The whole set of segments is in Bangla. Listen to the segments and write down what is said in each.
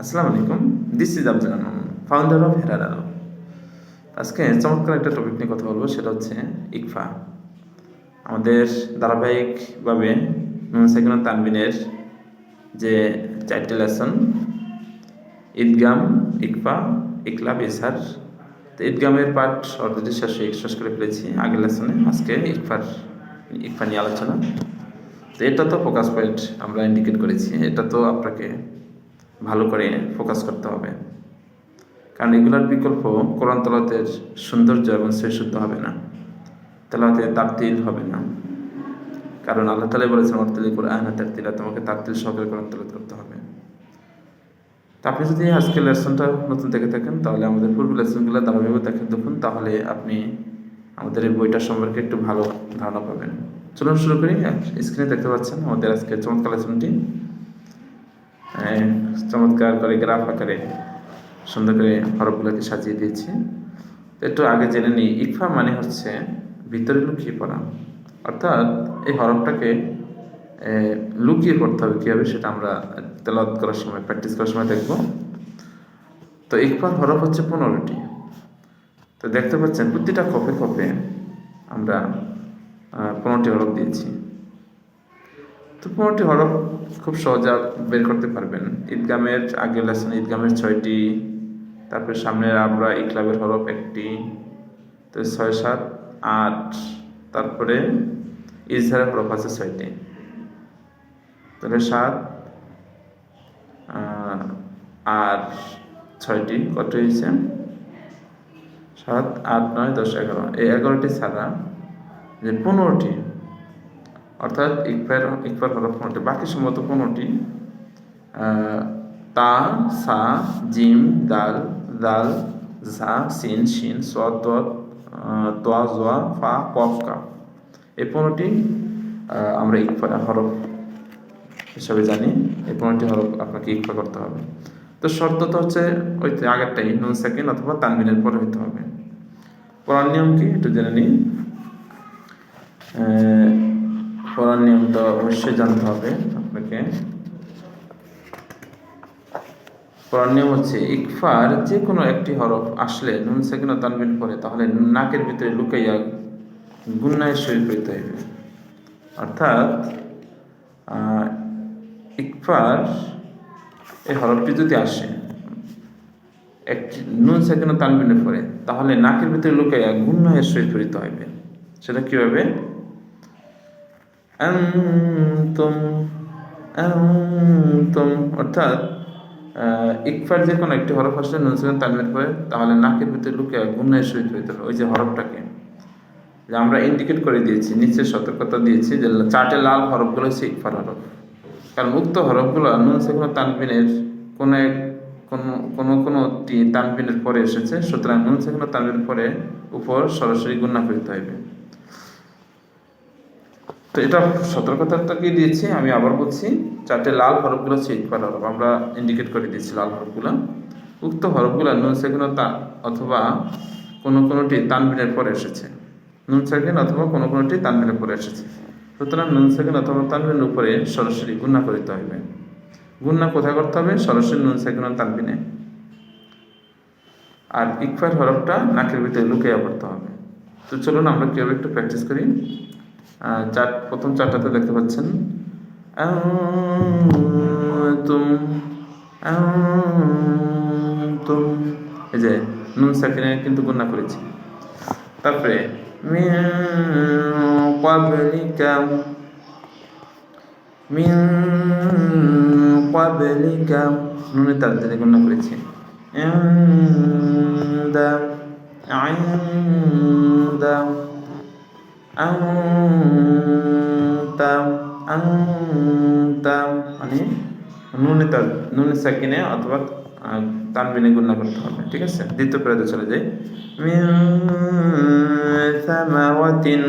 আসসালামু আলাইকুম this is Alam founder of হেরার আলম আজকে চমৎকার একটা টপিক নিয়ে কথা বলব, সেটা হচ্ছে ইকফা। আমাদের ধারাবাহিকভাবে নুন তানবিনের যে চারটি লেসন ঈদগাম, ইকফা, ইকলাব ইসার তো ঈদগামের পাঠ অলরেডি শেষ শেষ করে ফেলেছি আগের লেসনে আজকে ইকফার, ইকফা নিয়ে আলোচনা। তো এটা তো ফোকাস পয়েন্ট আমরা ইন্ডিকেট করেছি, এটা তো আপনাকে ভালো করে ফোকাস করতে হবে। কারণ এগুলোর বিকল্প কোরআন তলাতের সৌন্দর্য এবং শ্রেষ্ঠত্ব হবে না। তেলাতে তারতিল হবে না। কারণ আল্লাহ তালা বলেছেন অর্তালি কোরআন তারতিলা তোমাকে তারতিল সহকারে কোরআন তলাত করতে হবে। তা আপনি যদি আজকের লেসনটা নতুন দেখে থাকেন, তাহলে আমাদের পূর্ব লেসনগুলো ধারাবাহিক দেখেন দেখুন, তাহলে আপনি আমাদের এই বইটা সম্পর্কে একটু ভালো ধারণা পাবেন। চলুন শুরু করি। স্ক্রিনে দেখতে পাচ্ছেন আমাদের আজকে চমৎকার লেসনটি। চমৎকার করে, গ্রাফ আকারে সুন্দর করে হরফগুলোকে সাজিয়ে দিয়েছি। একটু আগে জেনে নিই, ইকফা মানে হচ্ছে ভিতরে লুকিয়ে পড়া। অর্থাৎ এই হরফটাকে লুকিয়ে পড়তে হবে কীভাবে সেটা আমরা তেলাওয়াত করার সময়, প্র্যাকটিস করার সময় দেখব। তো ইকফার হরফ হচ্ছে পনেরোটি। তো দেখতে পাচ্ছেন, প্রতিটা কপে কপে আমরা পনেরোটি হরফ দিয়েছি। তো পনেরোটি হরফ খুব সহজে বের করতে পারবেন। ঈদগামের আগের লেসন ঈদগামের ছয়টি, তারপরে সামনের আমরা ইকলাবের হরফ একটি, তো ছয়, সাত, আট, তারপরে ইজহারের হরফ আছে ছয়টি। তাহলে সাত আর ছয়টি, কত হয়েছে? সাত, আট, নয়, দশ, এগারো। এই এগারোটি ছাড়া যে পনেরোটি অর্থাৎ ইকফার ইকফার হরফ পনেরোটি বাকি সম্ভবত পনেরোটি তা, সা, জিম, দাল দাল, ঝা, সিন, শিন সোয়াদ তোয়া জোয়া, ফা, কফ কাফ এই পনেরোটি আমরা ইকফা হরফ হিসাবে জানি। এই পনেরোটি হরফ আপনাকে ইকফা করতে হবে। তো শর্ত তো হচ্ছে ওই আগেরটাই নুন সেকেন্ড অথবা তানবিনের পরে হইতে হবে। পড়ার নিয়ম কি? একটু জেনে নিই। পড়ার নিয়ম তো অবশ্যই জানতে হবে আপনাকে। পড়ার নিয়ম হচ্ছে ইকফার যে কোনো একটি হরফ আসলে নুন সেকেন্ড তানবিন পরে তাহলে নাকের ভিতরে লুকাইয়া গুন্নায় শরীর করিতে হইবে। অর্থাৎ ইকফার এই হরফটি যদি আসে, একটি নুন সেকেন্ড তানবিনের পরে তাহলে নাকের ভিতরে লুকাইয়া গুন্নায় শরীর করিতে হইবে। সেটা কীভাবে? আনতুম আনতুম। অর্থাৎ ইকফার যে কোনো একটি হরফ আসলে নুন সেকেন্ড তানবিনের পরে তাহলে নাকের ভিতরে লুকে গুণের সহিত হইতে হবে, ওই যে হরফটাকে। যে আমরা ইন্ডিকেট করে দিয়েছি, নিচে সতর্কতা দিয়েছি যে চারটে লাল হরফগুলো হচ্ছে ইকফার হরফ। কারণ উক্ত হরফগুলো নুন সেকেন্ড তানবিনের কোনো এক, কোনো কোনো, কোনোটি তানবিনের পরে এসেছে, সুতরাং নুন সেকেন্ড তানবিনের পরে উপর সরাসরি গুণা করতে হবে তো এটা সতর্কতাটাকে দিয়েছি? আমি আবার বলছি, চারটে লাল হরফগুলো হচ্ছে ইকফার হরফ আমরা ইন্ডিকেট করে দিয়েছি লাল হরফগুলো। উক্ত হরফগুলো নুন সেকেন্ড তা অথবা কোনো কোনোটি তানবিনের পরে এসেছে। নুন সেকেন্ড অথবা কোনো কোনোটি তানবিনের পরে এসেছে। সুতরাং নুন সেকেন্ড অথবা তানবিনের উপরে সরাসরি গুণা করতে হবে গুণা কোথায় করতে হবে? সরাসরি নুন সেকেন্ড তানবিনে আর ইকফার হরফটা নাকের ভিতরে লুকিয়ে পড়তে হবে। তো চলুন আমরা কীভাবে একটু প্র্যাকটিস করি। চার, প্রথম চারটাতে দেখতে পাচ্ছেন। তুম তুম এই যে, নুন সাকিনে কিন্তু গুণা করেছি। তারপরে নুনে তার দিকে গুণা করেছি। ইনদা ইনদা আন্তা আন্তা মানে নুনে তার নুনে সাকিনে অথবা আহ, তানবিনে গুণা করতে হবে ঠিক আছে দ্বিতীয় প্রায়তে চলে যাই মিন সামাওয়াতিন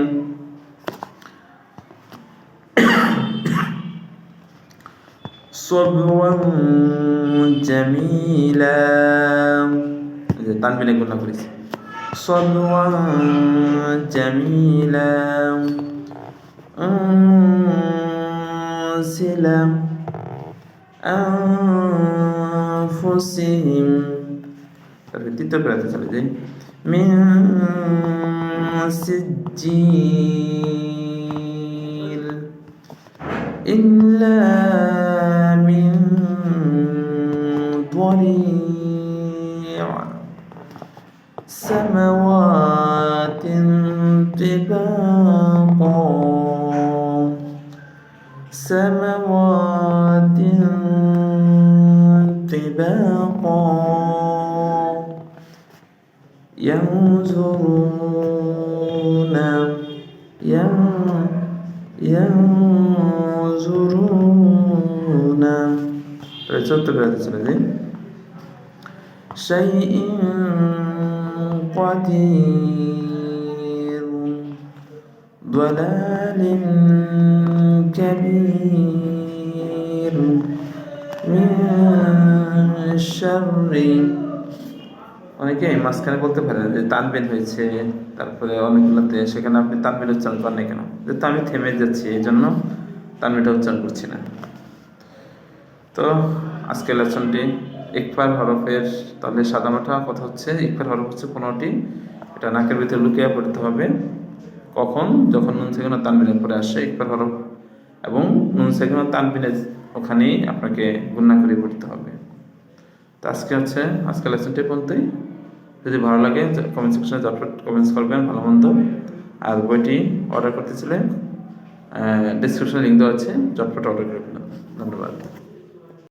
صبوا جميلا এই যে তানবিনে صبرا جميلا. أنسل أنفسهم. من سجيل. إلا من ضريع سموات طباقا سموات طباقا ينظرون ينظرون Evet çok tekrar edeceğiz. Şeyin قدير ضلال كبير من شر অনেকে মাঝখানে বলতে পারেন যে তানবিন হয়েছে তারপরে অনেকগুলোতে সেখানে আপনি তানবিন উচ্চারণ করেন না কেন যেহেতু আমি থেমে যাচ্ছি এই জন্য তানবিনটা উচ্চারণ করছি না তো আজকের লেসনটি ইকফার হরফের তাহলে সাদামাটা কথা হচ্ছে ইকফার হরফ হচ্ছে পনেরোটি। এটা নাকের ভিতরে লুকিয়ে পড়তে হবে। কখন? যখন নুন সেখানে তানবিনের পরে আসে ইকফার হরফ। এবং নুন সেখানে তানবিনের ওখানেই আপনাকে গুণনা করে পড়তে হবে। তো আজকে হচ্ছে, আজকের লেসনটি পর্যন্তই। যদি ভালো লাগে কমেন্ট সেকশনে জটফট কমেন্টস করবেন, ভালো মন্দ। আর বইটি অর্ডার করতে চাইলে ডিসক্রিপশনে লিঙ্ক দেওয়া আছে জটফট অর্ডার করে ধন্যবাদ।